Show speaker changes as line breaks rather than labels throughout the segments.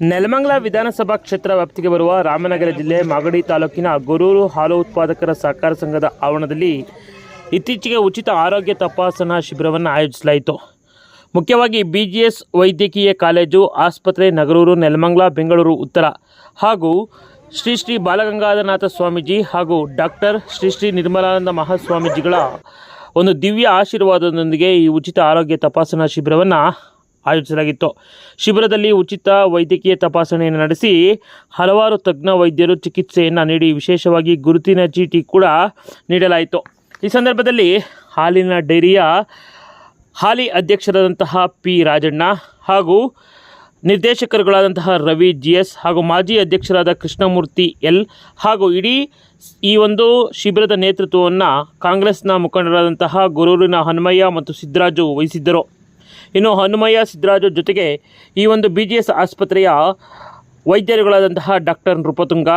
ನೆಲಮಂಗಲ ವಿಧಾನಸಭಾ ಕ್ಷೇತ್ರ ವ್ಯಾಪ್ತಿಗೆ ಬರುವ ರಾಮನಗರ ಜಿಲ್ಲೆ ಮಾಗಡಿ ತಾಲೂಕಿನ ಗೊರೂರು ಹಾಲು ಉತ್ಪಾದಕರ ಸಹಕಾರ ಸಂಘದ ಆವರಣದಲ್ಲಿ ಇತ್ತೀಚೆಗೆ ಉಚಿತ ಆರೋಗ್ಯ ತಪಾಸಣಾ ಶಿಬಿರವನ್ನು ಆಯೋಜಿಸಲಾಯಿತು. ಮುಖ್ಯವಾಗಿ ಬಿ ವೈದ್ಯಕೀಯ ಕಾಲೇಜು, ಆಸ್ಪತ್ರೆ, ನಗರೂರು, ನೆಲಮಂಗಲ, ಬೆಂಗಳೂರು, ಉತ್ತರ ಹಾಗೂ ಶ್ರೀ ಶ್ರೀ ಬಾಲಗಂಗಾಧರನಾಥ ಸ್ವಾಮೀಜಿ ಹಾಗೂ ಡಾಕ್ಟರ್ ಶ್ರೀ ಶ್ರೀ ನಿರ್ಮಲಾನಂದ ಮಹಾಸ್ವಾಮೀಜಿಗಳ ಒಂದು ದಿವ್ಯ ಆಶೀರ್ವಾದದೊಂದಿಗೆ ಈ ಉಚಿತ ಆರೋಗ್ಯ ತಪಾಸಣಾ ಶಿಬಿರವನ್ನು ಆಯೋಜಿಸಲಾಗಿತ್ತು. ಶಿಬಿರದಲ್ಲಿ ಉಚಿತ ವೈದ್ಯಕೀಯ ತಪಾಸಣೆಯನ್ನು ನಡೆಸಿ ಹಲವಾರು ತಜ್ಞ ವೈದ್ಯರು ಚಿಕಿತ್ಸೆಯನ್ನು ನೀಡಿ ವಿಶೇಷವಾಗಿ ಗುರುತಿನ ಚೀಟಿ ಕೂಡ ನೀಡಲಾಯಿತು. ಈ ಸಂದರ್ಭದಲ್ಲಿ ಹಾಲಿನ ಡೈರಿಯ ಹಾಲಿ ಅಧ್ಯಕ್ಷರಾದಂತಹ ಪಿ ರಾಜಣ್ಣ ಹಾಗೂ ನಿರ್ದೇಶಕರುಗಳಾದಂತಹ ರವಿ ಜಿ ಎಸ್ ಹಾಗೂ ಮಾಜಿ ಅಧ್ಯಕ್ಷರಾದ ಕೃಷ್ಣಮೂರ್ತಿ ಎಲ್ ಹಾಗೂ ಇಡೀ ಈ ಒಂದು ಶಿಬಿರದ ನೇತೃತ್ವವನ್ನು ಕಾಂಗ್ರೆಸ್ನ ಮುಖಂಡರಾದಂತಹ ಗುರೂರಿನ ಹನುಮಯ್ಯ ಮತ್ತು ಸಿದ್ದರಾಜು ವಹಿಸಿದ್ದರು. ಇನ್ನು ಹನುಮಯ್ಯ ಸಿದ್ದರಾಜು ಜೊತೆಗೆ ಈ ಒಂದು ಬಿ ಜಿ ಎಸ್ ಆಸ್ಪತ್ರೆಯ ವೈದ್ಯರುಗಳಾದಂತಹ doctor Nrupatunga,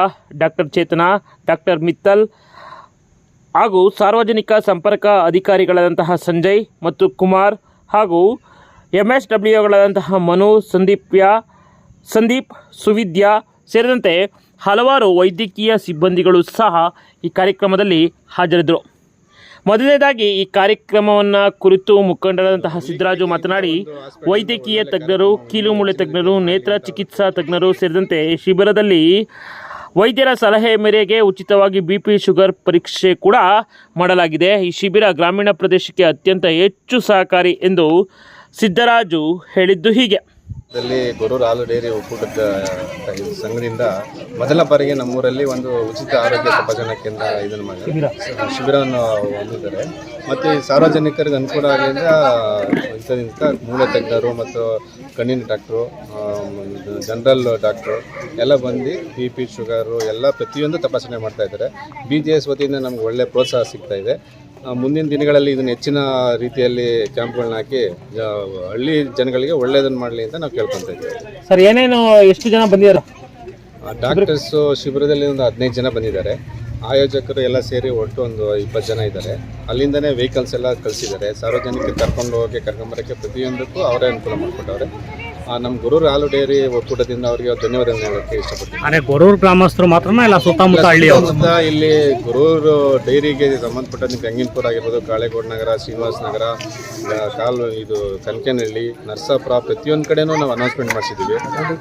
doctor Chetana, doctor Mittal ಹಾಗೂ ಸಾರ್ವಜನಿಕ ಸಂಪರ್ಕ ಅಧಿಕಾರಿಗಳಾದಂತಹ ಸಂಜಯ್ ಮತ್ತು ಕುಮಾರ್ ಹಾಗೂ ಎಂ ಎಸ್ ಡಬ್ಲ್ಯೂಗಳಾದಂತಹ ಮನು, ಸಂದೀಪ್ಯ, ಸಂದೀಪ್, ಸುವಿದ್ಯಾ ಸೇರಿದಂತೆ ಹಲವಾರು ವೈದ್ಯಕೀಯ ಸಿಬ್ಬಂದಿಗಳು ಸಹ ಈ ಕಾರ್ಯಕ್ರಮದಲ್ಲಿ ಹಾಜರಿದ್ದರು. ಮೊದಲನೇದಾಗಿ ಈ ಕಾರ್ಯಕ್ರಮವನ್ನು ಕುರಿತು ಮುಖಂಡರಾದಂತಹ ಸಿದ್ದರಾಜು ಮಾತನಾಡಿ, ವೈದ್ಯಕೀಯ ತಜ್ಞರು, ಕೀಲುಮೂಳೆ ತಜ್ಞರು, ನೇತ್ರ ಚಿಕಿತ್ಸಾ ತಜ್ಞರು ಸೇರಿದಂತೆ ಶಿಬಿರದಲ್ಲಿ ವೈದ್ಯರ ಸಲಹೆ ಮೇರೆಗೆ ಉಚಿತವಾಗಿ ಬಿ ಪಿ ಶುಗರ್ ಪರೀಕ್ಷೆ ಕೂಡ ಮಾಡಲಾಗಿದೆ. ಈ ಶಿಬಿರ ಗ್ರಾಮೀಣ ಪ್ರದೇಶಕ್ಕೆ ಅತ್ಯಂತ ಹೆಚ್ಚು ಸಹಕಾರಿ ಎಂದು ಸಿದ್ದರಾಜು ಹೇಳಿದ್ದು ಹೀಗೆ.
ದಲ್ಲಿ ಗೊರೂರು ಹಾಲು ಡೈರಿ ಒಕ್ಕೂಟದ ಸಂಘದಿಂದ ಮೊದಲ ಬಾರಿಗೆ ನಮ್ಮೂರಲ್ಲಿ ಒಂದು ಉಚಿತ ಆರೋಗ್ಯ ತಪಾಸಣಾ ಕೇಂದ್ರ ಇದನ್ನು ಮಾಡಿ ಶಿಬಿರವನ್ನು ಹೊಂದಿದ್ದಾರೆ. ಮತ್ತು ಸಾರ್ವಜನಿಕರಿಗೆ ಅನುಕೂಲ ಆಗಲಿಂದ ಇಂಥದಿಂದ ಮೂಳೆ ತಜ್ಞರು ಮತ್ತು ಕಣ್ಣಿನ ಡಾಕ್ಟ್ರು ಜನರಲ್ ಡಾಕ್ಟ್ರು ಎಲ್ಲ ಬಂದು ಬಿ ಪಿ ಶುಗರು ಎಲ್ಲ ಪ್ರತಿಯೊಂದು ತಪಾಸಣೆ ಮಾಡ್ತಾ ಇದ್ದಾರೆ. ಬಿ ಜಿ ಎಸ್ ವತಿಯಿಂದ ನಮ್ಗೆ ಒಳ್ಳೆ ಪ್ರೋತ್ಸಾಹ ಸಿಗ್ತಾ ಇದೆ. ಮುಂದಿನ ದಿನಗಳಲ್ಲಿ ಇದನ್ನು ಹೆಚ್ಚಿನ ರೀತಿಯಲ್ಲಿ ಕ್ಯಾಂಪ್ಗಳನ್ನ ಹಾಕಿ ಜ- ಹಳ್ಳಿ ಜನಗಳಿಗೆ ಒಳ್ಳೆಯದನ್ನು ಮಾಡಲಿ ಅಂತ ನಾವು ಕೇಳ್ಕೊತಾ ಇದ್ದೀವಿ.
ಸರ್ ಏನೇನು ಎಷ್ಟು ಜನ ಬಂದಿದ್ದಾರೆ
ಡಾಕ್ಟರ್ಸು ಶಿಬಿರದಲ್ಲಿ ಒಂದು ಹದಿನೈದು ಜನ ಬಂದಿದ್ದಾರೆ. ಆಯೋಜಕರು ಎಲ್ಲ ಸೇರಿ ಒಟ್ಟು ಒಂದು ಇಪ್ಪತ್ತು ಜನ ಇದ್ದಾರೆ. ಅಲ್ಲಿಂದನೇ ವೆಹಿಕಲ್ಸ್ ಎಲ್ಲ ಕಳಿಸಿದ್ದಾರೆ. ಸಾರ್ವಜನಿಕರು ಕರ್ಕೊಂಡು ಹೋಗಿ ಕರ್ಕೊಂಬರೋಕ್ಕೆ ಪ್ರತಿಯೊಂದಕ್ಕೂ ಅವರೇ ಅನುಕೂಲ ಮಾಡಿಕೊಟ್ಟವ್ರೆ. ನಮ್ಮ ಗುರು ಹಾಲು ಡೈರಿ ಒಕ್ಕೂಟದಿಂದ ಅವರಿಗೆ ಧನ್ಯವಾದಗಳು ಹೇಳಕ್ಕೆ ಇಷ್ಟಪಡ್ತೀನಿ.
ಅದೇ ಗೊರೂರು ಗ್ರಾಮಸ್ಥರು ಮಾತ್ರ ಇಲ್ಲ ಸುತ್ತಮುತ್ತ
ಹಳ್ಳಿ ಇಲ್ಲಿ ಗುರೂರು ಡೈರಿಗೆ ಸಂಬಂಧಪಟ್ಟ ಗಂಗಿನಪುರ ಆಗಿರ್ಬೋದು ಕಾಳೇಗೌಡ ನಗರ ಶ್ರೀನಿವಾಸ ನಗರ ಕಾಲು ಇದು ಕನಕನಹಳ್ಳಿ ನರಸಾಪುರ ಪ್ರತಿಯೊಂದು ಕಡೆನೂ ನಾವು ಅನೌನ್ಸ್ಮೆಂಟ್ ಮಾಡಿಸಿದ್ದೀವಿ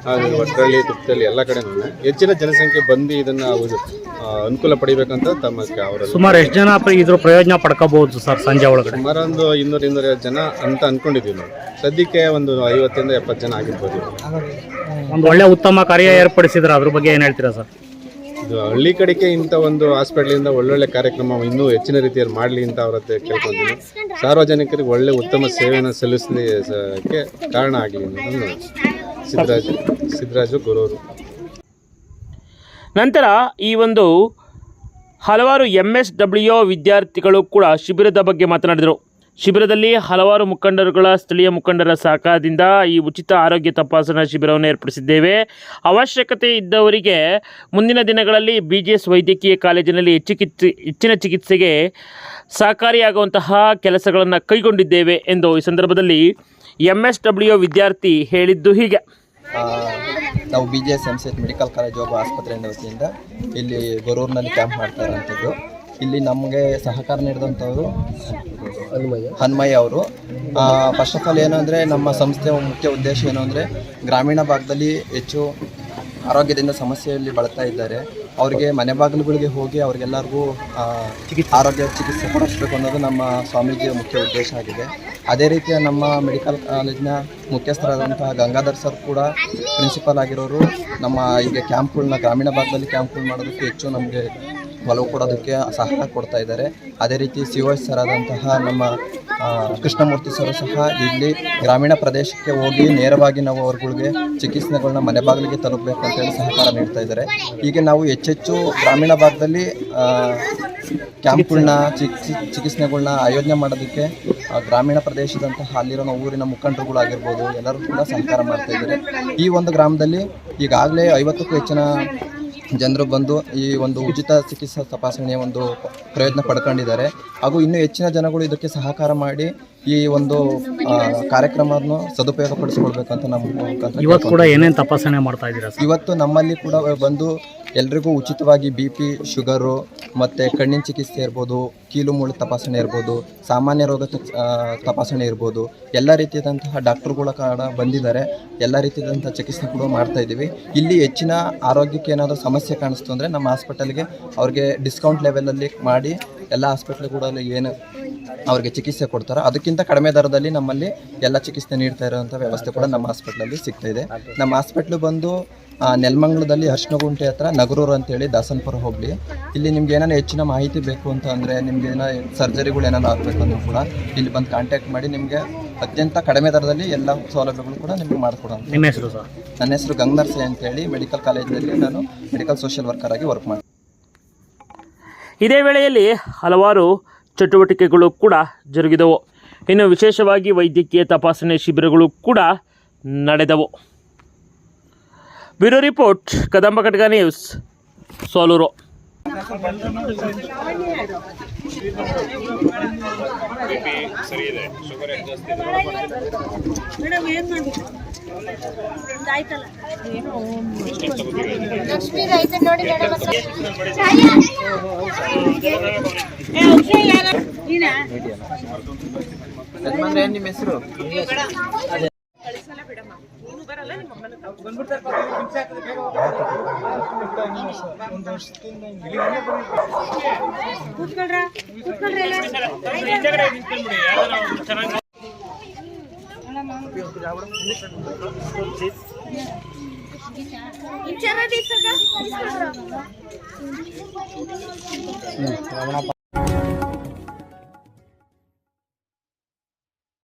ಹಾಗೆ ಒಟ್ಟರಳ್ಳಿ ತುಪ್ಪದಲ್ಲಿ ಎಲ್ಲ ಕಡೆನೂ. ಹೆಚ್ಚಿನ ಜನಸಂಖ್ಯೆ ಬಂದು ಇದನ್ನು ಅನುಕೂಲ ಪಡಿಬೇಕಂತ ತಮ್ಮ
ಸುಮಾರು ಎಷ್ಟು ಜನ ಪ್ರ- ಇದ್ರ ಪ್ರಯೋಜನ ಪಡ್ಕೋಬಹುದು ಸರ್ ಸಂಜೆ ಒಳಗಡೆ?
ಸುಮಾರು ಒಂದು ಇನ್ನೂರು ಇನ್ನೂರೈವತ್ತು ಜನ ಅಂತ ಅನ್ಕೊಂಡಿದ್ದೀವಿ ನಾವು. ಸದ್ಯಕ್ಕೆ ಒಂದು ಐವತ್ತರಿಂದ ಎಪ್ಪತ್ತು ಜನ ಆಗಿರ್ಬೋದು.
ಒಂದು ಒಳ್ಳೆ ಉತ್ತಮ ಕಾರ್ಯ ಏರ್ಪಡಿಸಿದ್ರೆ ಅದ್ರ ಬಗ್ಗೆ ಏನು ಹೇಳ್ತೀರಾ ಸರ್?
ಇದು ಹಳ್ಳಿ ಕಡೆಗೆ ಇಂಥ ಒಂದು ಹಾಸ್ಪಿಟ್ಲಿಂದ ಒಳ್ಳೊಳ್ಳೆ ಕಾರ್ಯಕ್ರಮ ಇನ್ನೂ ಹೆಚ್ಚಿನ ರೀತಿಯಲ್ಲಿ ಮಾಡಲಿ ಅಂತ ಅವ್ರ ಹತ್ರ ಕೇಳ್ಕೊತೀನಿ. ಸಾರ್ವಜನಿಕರಿಗೆ ಒಳ್ಳೆ ಉತ್ತಮ ಸೇವೆಯನ್ನು ಸಲ್ಲಿಸಲಿಕ್ಕೆ ಕಾರಣ ಆಗಲಿ ಸಿದ್ದರಾಜು ಸಿದ್ದರಾಜು ಗುರೂರು.
ನಂತರ ಈ ಒಂದು ಹಲವಾರು ಎಂ ಎಸ್ ಡಬ್ಲ್ಯೂ ವಿದ್ಯಾರ್ಥಿಗಳು ಕೂಡ ಶಿಬಿರದ ಬಗ್ಗೆ ಮಾತನಾಡಿದರು. ಶಿಬಿರದಲ್ಲಿ ಹಲವಾರು ಮುಖಂಡರುಗಳ, ಸ್ಥಳೀಯ ಮುಖಂಡರ ಸಹಕಾರದಿಂದ ಈ ಉಚಿತ ಆರೋಗ್ಯ ತಪಾಸಣಾ ಶಿಬಿರವನ್ನು ಏರ್ಪಡಿಸಿದ್ದೇವೆ. ಅವಶ್ಯಕತೆ ಇದ್ದವರಿಗೆ ಮುಂದಿನ ದಿನಗಳಲ್ಲಿ ಬಿ ಜಿ ಎಸ್ ವೈದ್ಯಕೀಯ ಕಾಲೇಜಿನಲ್ಲಿ ಚಿಕಿತ್ಸೆ ಹೆಚ್ಚಿನ ಚಿಕಿತ್ಸೆಗೆ ಸಹಕಾರಿಯಾಗುವಂತಹ ಕೆಲಸಗಳನ್ನು ಕೈಗೊಂಡಿದ್ದೇವೆ ಎಂದು ಈ ಸಂದರ್ಭದಲ್ಲಿ ಎಂ ಎಸ್ ಡಬ್ಲ್ಯೂ ವಿದ್ಯಾರ್ಥಿ ಹೇಳಿದ್ದು ಹೀಗೆ.
ನಾವು B G S M C H medical college ಹೋಗುವ ಆಸ್ಪತ್ರೆಯಿಂದ ವತಿಯಿಂದ ಇಲ್ಲಿ ಗೊರೂರಿನಲ್ಲಿ ಕ್ಯಾಂಪ್ ಮಾಡ್ತಾ ಇರೋಂಥದ್ದು ಇಲ್ಲಿ ನಮಗೆ ಸಹಕಾರ ನೀಡಿದಂಥವರು ಹನುಮಯ್ಯ. ಅವರು. ಫಸ್ಟ್ ಆಫ್ ಆಲ್ ಏನು ಅಂದರೆ ನಮ್ಮ ಸಂಸ್ಥೆಯ ಮುಖ್ಯ ಉದ್ದೇಶ ಏನು ಅಂದರೆ ಗ್ರಾಮೀಣ ಭಾಗದಲ್ಲಿ ಹೆಚ್ಚು ಆರೋಗ್ಯದಿಂದ ಸಮಸ್ಯೆಯಲ್ಲಿ ಬಳಲ್ತಾ ಇದ್ದಾರೆ. ಅವರಿಗೆ ಮನೆ ಬಾಗಿಲುಗಳಿಗೆ ಹೋಗಿ ಅವ್ರಿಗೆಲ್ಲರಿಗೂ ಆರೋಗ್ಯ ಚಿಕಿತ್ಸೆ ಕೊಡಿಸ್ಬೇಕು ಅನ್ನೋದು ನಮ್ಮ ಸ್ವಾಮೀಜಿಯ ಮುಖ್ಯ ಉದ್ದೇಶ ಆಗಿದೆ. ಅದೇ ರೀತಿಯ ನಮ್ಮ ಮೆಡಿಕಲ್ ಕಾಲೇಜಿನ ಮುಖ್ಯಸ್ಥರಾದಂತಹ ಗಂಗಾಧರ್ ಸರ್ ಕೂಡ ಪ್ರಿನ್ಸಿಪಲ್ ಆಗಿರೋರು. ನಮ್ಮ ಈಗ ಕ್ಯಾಂಪ್ಗಳನ್ನ ಗ್ರಾಮೀಣ ಭಾಗದಲ್ಲಿ ಕ್ಯಾಂಪ್ಗಳು ಮಾಡೋದಕ್ಕೆ ಹೆಚ್ಚು ನಮಗೆ ಒಲವು ಕೊಡೋದಕ್ಕೆ ಸಹಾಯ ಕೊಡ್ತಾ ಇದ್ದಾರೆ. ಅದೇ ರೀತಿ ಸಿ ಒ ಎಸ್ ಸರ್ ಆದಂತಹ ನಮ್ಮ ಕೃಷ್ಣಮೂರ್ತಿ ಸರ್ ಸಹ ಇಲ್ಲಿ ಗ್ರಾಮೀಣ ಪ್ರದೇಶಕ್ಕೆ ಹೋಗಿ ನೇರವಾಗಿ ನಾವು ಅವ್ರಗಳಿಗೆ ಚಿಕಿತ್ಸೆಗಳನ್ನ ಮನೆ ಬಾಗಿಲಿಗೆ ತಲುಪಬೇಕು ಅಂತೇಳಿ ಸಹಕಾರ ನೀಡ್ತಾ ಇದ್ದಾರೆ. ಹೀಗೆ ನಾವು ಹೆಚ್ಚೆಚ್ಚು ಗ್ರಾಮೀಣ ಭಾಗದಲ್ಲಿ ಕ್ಯಾಂಪ್ಗಳನ್ನ ಚಿಕಿ ಚಿಕಿತ್ಸೆಗಳನ್ನ ಆಯೋಜನೆ ಮಾಡೋದಕ್ಕೆ ಗ್ರಾಮೀಣ ಪ್ರದೇಶದಂತಹ ಅಲ್ಲಿರೋ ಊರಿನ ಮುಖಂಡರುಗಳಾಗಿರ್ಬೋದು ಎಲ್ಲರೂ ಕೂಡ ಸಹಕಾರ ಮಾಡ್ತಾ ಇದ್ದಾರೆ. ಈ ಒಂದು ಗ್ರಾಮದಲ್ಲಿ ಈಗಾಗಲೇ ಐವತ್ತಕ್ಕೂ ಹೆಚ್ಚಿನ ಜನರು ಬಂದು ಈ ಒಂದು ಉಚಿತ ಚಿಕಿತ್ಸಾ ತಪಾಸಣೆಯ ಒಂದು ಪ್ರಯತ್ನ ಪಡ್ಕೊಂಡಿದ್ದಾರೆ. ಹಾಗೂ ಇನ್ನೂ ಹೆಚ್ಚಿನ ಜನಗಳು ಇದಕ್ಕೆ ಸಹಕಾರ ಮಾಡಿ ಈ ಒಂದು ಕಾರ್ಯಕ್ರಮವನ್ನು ಸದುಪಯೋಗ ಪಡಿಸಿಕೊಳ್ಬೇಕಂತ ನಮ್ಮ
ಇವತ್ತು ಕೂಡ ಏನೇನು ತಪಾಸಣೆ ಮಾಡ್ತಾ ಇದ್ದೀರಾ
ಇವತ್ತು ನಮ್ಮಲ್ಲಿ ಕೂಡ ಬಂದು ಎಲ್ರಿಗೂ ಉಚಿತವಾಗಿ ಬಿ ಪಿ ಶುಗರು ಮತ್ತು ಕಣ್ಣಿನ ಚಿಕಿತ್ಸೆ ಇರ್ಬೋದು ಕೀಲು ಮೂಳೆ ತಪಾಸಣೆ ಇರ್ಬೋದು ಸಾಮಾನ್ಯ ರೋಗ ತಪಾಸಣೆ ಇರ್ಬೋದು ಎಲ್ಲ ರೀತಿಯಾದಂತಹ ಡಾಕ್ಟ್ರುಗಳ ಕಾರಣ ಬಂದಿದ್ದಾರೆ. ಎಲ್ಲ ರೀತಿಯಾದಂಥ ಚಿಕಿತ್ಸೆ ಕೂಡ ಮಾಡ್ತಾ ಇದ್ದೀವಿ. ಇಲ್ಲಿ ಹೆಚ್ಚಿನ ಆರೋಗ್ಯಕ್ಕೆ ಏನಾದರೂ ಸಮಸ್ಯೆ ಕಾಣಿಸ್ತು ಅಂದರೆ ನಮ್ಮ ಹಾಸ್ಪಿಟಲ್ಗೆ ಅವ್ರಿಗೆ ಡಿಸ್ಕೌಂಟ್ ಲೆವೆಲಲ್ಲಿ ಮಾಡಿ ಎಲ್ಲ ಹಾಸ್ಪಿಟ್ಲ್ ಕೂಡ ಏನು ಅವ್ರಿಗೆ ಚಿಕಿತ್ಸೆ ಕೊಡ್ತಾರೆ. ಅದಕ್ಕಿಂತ ಕಡಿಮೆ ದರದಲ್ಲಿ ನಮ್ಮಲ್ಲಿ ಎಲ್ಲ ಚಿಕಿತ್ಸೆ ನೀಡ್ತಾ ಇರೋಂಥ ವ್ಯವಸ್ಥೆ ಕೂಡ ನಮ್ಮ ಹಾಸ್ಪಿಟ್ಲಲ್ಲಿ ಸಿಗ್ತಾ ಇದೆ. ನಮ್ಮ ಹಾಸ್ಪಿಟ್ಲು ಬಂದು ನೆಲಮಂಗ್ಲದಲ್ಲಿ ಹರ್ಷನಗುಂಟೆ ಹತ್ರ ನಗರೂರು ಅಂತೇಳಿ ದಾಸನ್ಪುರ ಹೋಗ್ಲಿ. ಇಲ್ಲಿ ನಿಮ್ಗೆ ಏನಾರ ಹೆಚ್ಚಿನ ಮಾಹಿತಿ ಬೇಕು ಅಂತ ಅಂದರೆ ನಿಮ್ಗೆ ಏನೋ ಸರ್ಜರಿಗಳು ಏನಾರು ಆಗಬೇಕು ಅಂದ್ರೂ ಕೂಡ ಇಲ್ಲಿ ಬಂದು ಕಾಂಟ್ಯಾಕ್ಟ್ ಮಾಡಿ ನಿಮಗೆ ಅತ್ಯಂತ ಕಡಿಮೆ ದರದಲ್ಲಿ ಎಲ್ಲ ಸೌಲಭ್ಯಗಳು ಕೂಡ ನಿಮ್ಗೆ ಮಾಡಿಕೊಡೋಣ.
ನಿಮ್ಮ ಹೆಸರು ಸರ್?
ನನ್ನ ಹೆಸರು ಗಂಗನರ್ಸೆ ಅಂತೇಳಿ ಮೆಡಿಕಲ್ ಕಾಲೇಜಿನಲ್ಲಿ ನಾನು ಮೆಡಿಕಲ್ ಸೋಷಿಯಲ್ ವರ್ಕರ್ ಆಗಿ ವರ್ಕ್ ಮಾಡ್ತೀನಿ.
ಇದೇ ವೇಳೆಯಲ್ಲಿ ಹಲವಾರು ಚಟುವಟಿಕೆಗಳು ಕೂಡ ಜರುಗಿದವು. ಇನ್ನು ವಿಶೇಷವಾಗಿ ವೈದ್ಯಕೀಯ ತಪಾಸಣೆ ಶಿಬಿರಗಳು ಕೂಡ ನಡೆದವು. ಬ್ಯೂರೋ ರಿಪೋರ್ಟ್ ಕದಂಬ ಕಟಕ ನ್ಯೂಸ್ ಸೋಲೂರು.
ನೋಡಿ
ನೀನಾ
ನಿಮ್ಮ ಹೆಸರು?
ರಾವಣ